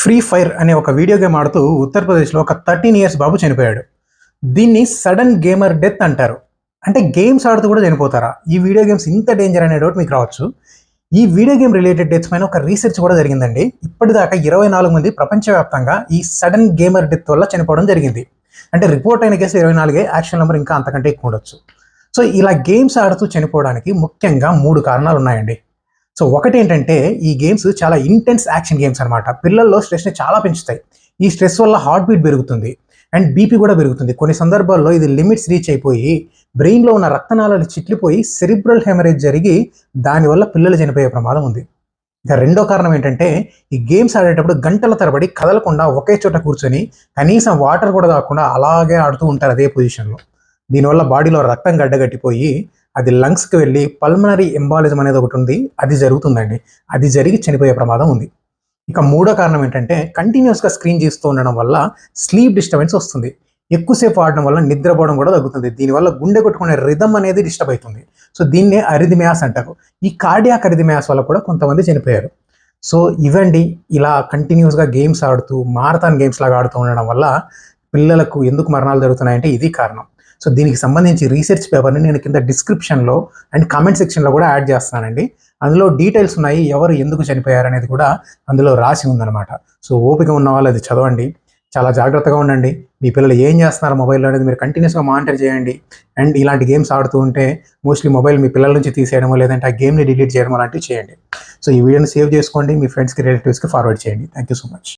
Free fire అనే ఒక video game ఆడుతూ ఉత్తరప్రదేశ్లో ఒక థర్టీన్ ఇయర్స్ బాబు చనిపోయాడు. దీన్ని సడన్ గేమర్ డెత్ అంటారు. అంటే గేమ్స్ ఆడుతూ కూడా చనిపోతారా? ఈ వీడియో గేమ్స్ ఇంత డేంజర్ అనే డౌట్ మీకు రావచ్చు. ఈ వీడియో గేమ్ రిలేటెడ్ డెత్స్ పైన ఒక రీసెర్చ్ కూడా జరిగిందండి. ఇప్పటిదాకా ఇరవై నాలుగు మంది ప్రపంచవ్యాప్తంగా ఈ సడన్ గేమర్ డెత్ వల్ల చనిపోవడం జరిగింది. అంటే రిపోర్ట్ అయిన కేసు ఇరవై నాలుగే యాక్షన్ నెంబర్ ఇంకా అంతకంటే ఎక్కువ ఉండొచ్చు. సో ఇలా గేమ్స్ ఆడుతూ చనిపోవడానికి ముఖ్యంగా మూడు కారణాలు ఉన్నాయండి సో ఒకటి ఏంటంటే ఈ గేమ్స్ చాలా ఇంటెన్స్ యాక్షన్ గేమ్స్ అనమాట పిల్లల్లో స్ట్రెస్ని చాలా పెంచుతాయి. ఈ స్ట్రెస్ వల్ల హార్ట్ బీట్ పెరుగుతుంది అండ్ బీపీ కూడా పెరుగుతుంది. కొన్ని సందర్భాల్లో ఇది లిమిట్స్ రీచ్ అయిపోయి బ్రెయిన్లో ఉన్న రక్తనాళాలు చిట్లిపోయి సెరిబ్రల్ హెమరేజ్ జరిగి దానివల్ల పిల్లలు చనిపోయే ప్రమాదం ఉంది. ఇక రెండో కారణం ఏంటంటే ఈ గేమ్స్ ఆడేటప్పుడు గంటల తరబడి కదలకుండా ఒకే చోట కూర్చొని కనీసం వాటర్ కూడా కాకుండా అలాగే ఆడుతూ ఉంటారు అదే పొజిషన్లో దీనివల్ల బాడీలో రక్తం గడ్డగట్టిపోయి అది లంగ్స్కి వెళ్ళి పల్మనరీ ఎంబాలిజం అనేది ఒకటి ఉంది అది జరుగుతుందండి. అది జరిగి చనిపోయే ప్రమాదం ఉంది. ఇక మూడో కారణం ఏంటంటే కంటిన్యూస్గా స్క్రీన్ చేస్తూ ఉండడం వల్ల స్లీప్ డిస్టర్బెన్స్ వస్తుంది. ఎక్కువసేపు ఆడడం వల్ల నిద్రపోవడం కూడా తగ్గుతుంది. దీనివల్ల గుండె కొట్టుకునే రిధమ్ అనేది డిస్టర్బ్ అవుతుంది. సో దీన్నే అరిదిమ్యాస్ అంటారు. ఈ కార్డియాక్ అరిదిమ్యాస్ వల్ల కూడా కొంతమంది చనిపోయారు. సో ఇవండి ఇలా కంటిన్యూస్గా గేమ్స్ ఆడుతూ మారథాన్ గేమ్స్ లాగా ఆడుతూ ఉండడం వల్ల పిల్లలకు ఎందుకు మరణాలు జరుగుతున్నాయంటే ఇది కారణం. సో దీనికి సంబంధించి రీసెర్చ్ పేపర్ని నేను కింద డిస్క్రిప్షన్లో అండ్ కామెంట్ సెక్షన్లో కూడా యాడ్ చేస్తానండి అందులో డీటెయిల్స్ ఉన్నాయి ఎవరు ఎందుకు చనిపోయారు అనేది కూడా అందులో రాసి ఉందన్నమాట. సో ఓపిక ఉన్న వాళ్ళు అది చదవండి. చాలా జాగ్రత్తగా ఉండండి. మీ పిల్లలు ఏం చేస్తున్నారు మొబైల్లో అనేది మీరు కంటిన్యూస్గా మానిటర్ చేయండి. అండ్ ఇలాంటి గేమ్స్ ఆడుతూ ఉంటే మోస్ట్లీ మొబైల్ మీ పిల్లల నుంచి తీసేయడమో లేదంటే ఆ గేమ్ని డిలీట్ చేయడం అలాంటివి చేయండి. సో ఈ వీడియోని సేవ్ చేసుకోండి. మీ ఫ్రెండ్స్కి రిలేటివ్స్కి ఫార్వర్డ్ చేయండి. Thank you so much